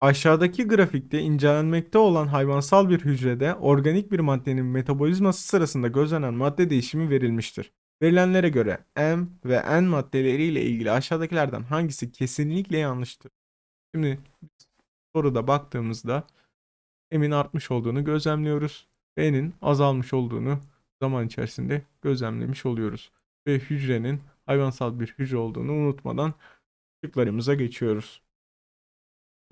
Aşağıdaki grafikte incelenmekte olan hayvansal bir hücrede organik bir maddenin metabolizması sırasında gözlenen madde değişimi verilmiştir. Verilenlere göre M ve N maddeleriyle ilgili aşağıdakilerden hangisi kesinlikle yanlıştır? Şimdi soruda baktığımızda M'in artmış olduğunu gözlemliyoruz. ve N'in azalmış olduğunu zaman içerisinde gözlemlemiş oluyoruz. Ve hücrenin hayvansal bir hücre olduğunu unutmadan şıklarımıza geçiyoruz.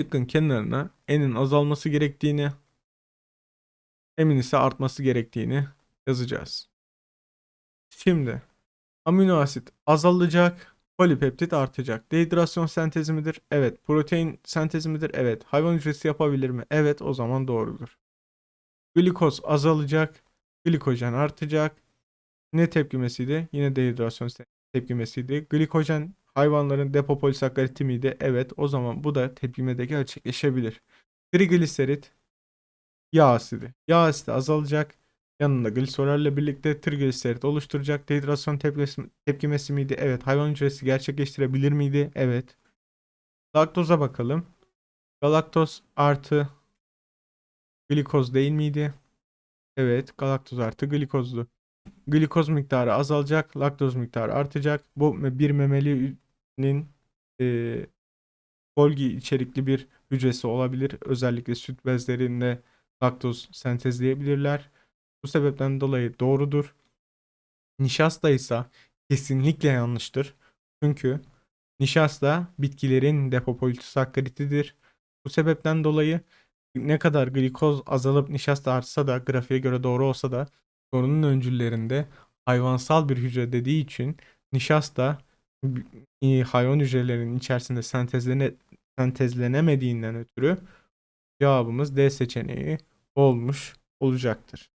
Şıkkın kenarına N'in azalması gerektiğini, M'in ise artması gerektiğini yazacağız. Şimdi amino asit azalacak, polipeptit artacak. Dehidrasyon sentezi midir? Evet. Protein sentezi midir? Evet. Hayvan hücresi yapabilir mi? Evet. O zaman doğrudur. Glikoz azalacak, glikojen artacak. Ne tepkimesiydi? Yine dehidrasyon tepkimesiydi. Glikojen hayvanların depopolisakkariti miydi? Evet. O zaman bu da tepkimede gerçekleşebilir. Trigliserit yağ asidi. Yağ asidi azalacak. Yanında gliserollerle birlikte trigliserit oluşturacak. Dehidrasyon tepkimesi, tepkimesi miydi? Evet. Hayvan hücresi gerçekleştirebilir miydi? Evet. Laktoza bakalım. Galaktoz artı glikoz değil miydi? Evet. Galaktoz artı glikozdu. Glikoz miktarı azalacak. Laktoz miktarı artacak. Bu bir memelinin e, Golgi içerikli bir hücresi olabilir. Özellikle süt bezlerinde laktoz sentezleyebilirler. Bu sebepten dolayı doğrudur. Nişasta ise kesinlikle yanlıştır. Çünkü nişasta bitkilerin depopolisakkaritidir. Bu sebepten dolayı ne kadar glikoz azalıp nişasta artsa da grafiğe göre doğru olsa da sorunun öncüllerinde hayvansal bir hücre dediği için nişasta hayvan hücrelerinin içerisinde sentezlene, sentezlenemediğinden ötürü cevabımız D seçeneği olmuş olacaktır.